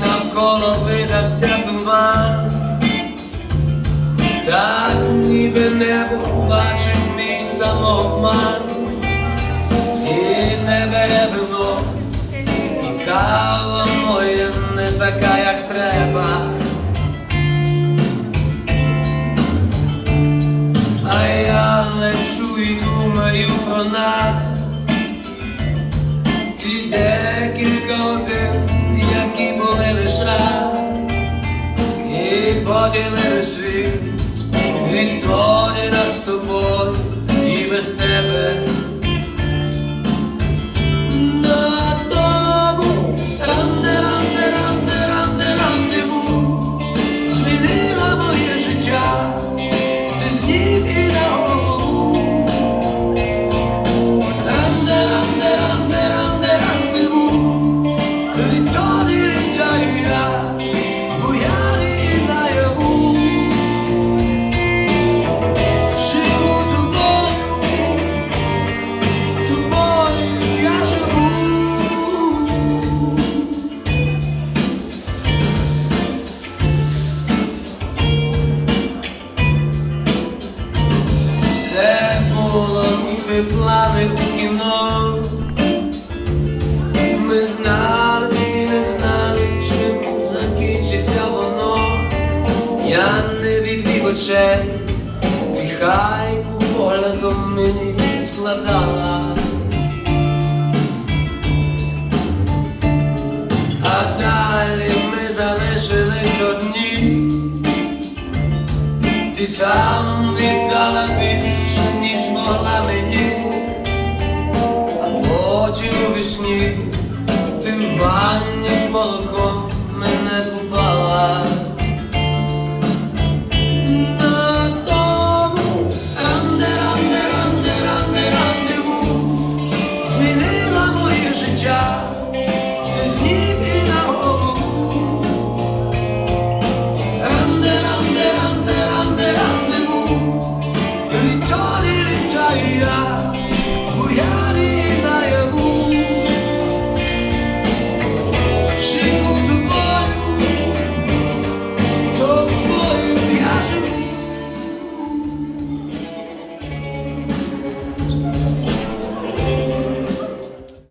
навколо видався туман, так ніби небо бачив мій самообман, і не і кава моя не така, як треба. А я лечу і думаю про нас. Ті декілька І поділили світ Було плани у кіно. Ми знали і не знали, чим закінчиться воно. Я не відвів очей, ти хайку поглядом мені складала. А далі ми залишились одні. Ти там віддала більше, а